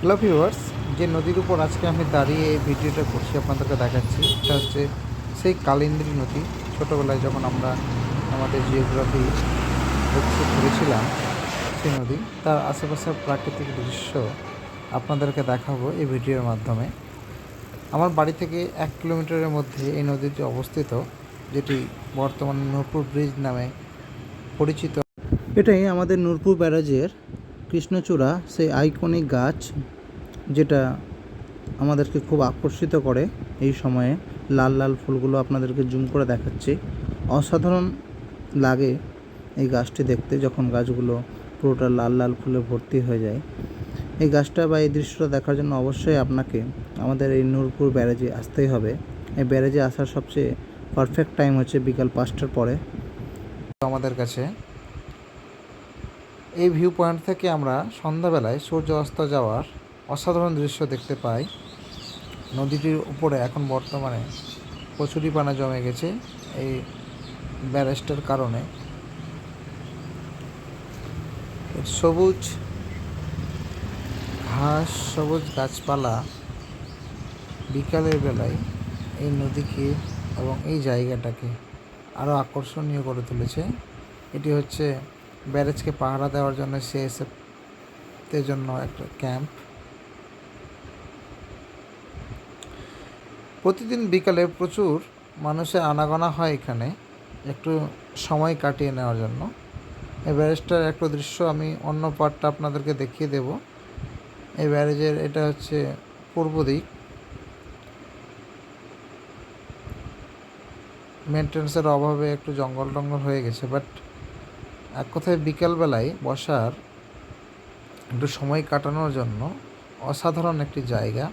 Hello viewers যে নদীর উপর আজকে আমি দাঁড়িয়ে এই ভিডিওটা করছি, আপনাদেরকে দেখাচ্ছি, এটা হচ্ছে সেই কালিন্দ্রী নদী। ছোটোবেলায় যখন আমরা আমাদের জিওগ্রাফি বুকসে পড়েছিলাম সেই নদী, তার আশেপাশের প্রাকৃতিক দৃশ্য আপনাদেরকে দেখাবো এই ভিডিওর মাধ্যমে। আমার বাড়ি থেকে এক কিলোমিটারের মধ্যে এই নদীটি অবস্থিত, যেটি বর্তমানে নূরপুর ব্রিজ নামে পরিচিত। এটাই আমাদের নূরপুর ব্যারাজের কৃষ্ণচূড়া, সেই আইকনিক গাছ যেটা আমাদেরকে খুব আকর্ষিত করে এই সময়ে। লাল লাল ফুলগুলো আপনাদেরকে জুম করে দেখাচ্ছি। অসাধারণ লাগে এই গাছটি দেখতে যখন গাছগুলো পুরোটা লাল লাল ফুলে ভর্তি হয়ে যায়। এই গাছটা বা এই দৃশ্যটা দেখার জন্য অবশ্যই আপনাকে আমাদের এই নূরপুর ব্যারেজে আসতেই হবে। এই ব্যারেজে আসার সবচেয়ে পারফেক্ট টাইম হচ্ছে বিকাল পাঁচটার পরে। আমাদের কাছে এই ভিউ পয়েন্ট থেকে আমরা সন্ধ্যাবেলায় সূর্য অস্ত যাওয়ার অসাধারণ দৃশ্য দেখতে পাই। নদীটির উপরে এখন বর্তমানে কচুরি পানা জমে গেছে এই ব্যারেস্টের কারণে। সবুজ ঘাস, সবুজ গাছপালা বিকালের বেলায় এই নদীকে এবং এই জায়গাটাকে আরও আকর্ষণীয় করে তুলেছে। এটি হচ্ছে ব্যারেজকে পাহারা দেওয়ার জন্য সিএসএফ দের জন্য একটা ক্যাম্প। প্রতিদিন বিকালে প্রচুর মানুষের আনাগোনা হয় এখানে, একটু সময় কাটিয়ে নেওয়ার জন্য। এই ব্যারেজটার একটা দৃশ্য আমি অন্য পার্টটা আপনাদেরকে দেখিয়ে দেব। এই ব্যারেজের এটা হচ্ছে পূর্ব দিক। মেনটেন্সের অভাবে একটু জঙ্গল টঙ্গল হয়ে গেছে, বাট এক কথায় বিকেলবেলায় বসার একটু সময় কাটানোর জন্য অসাধারণ একটি জায়গা।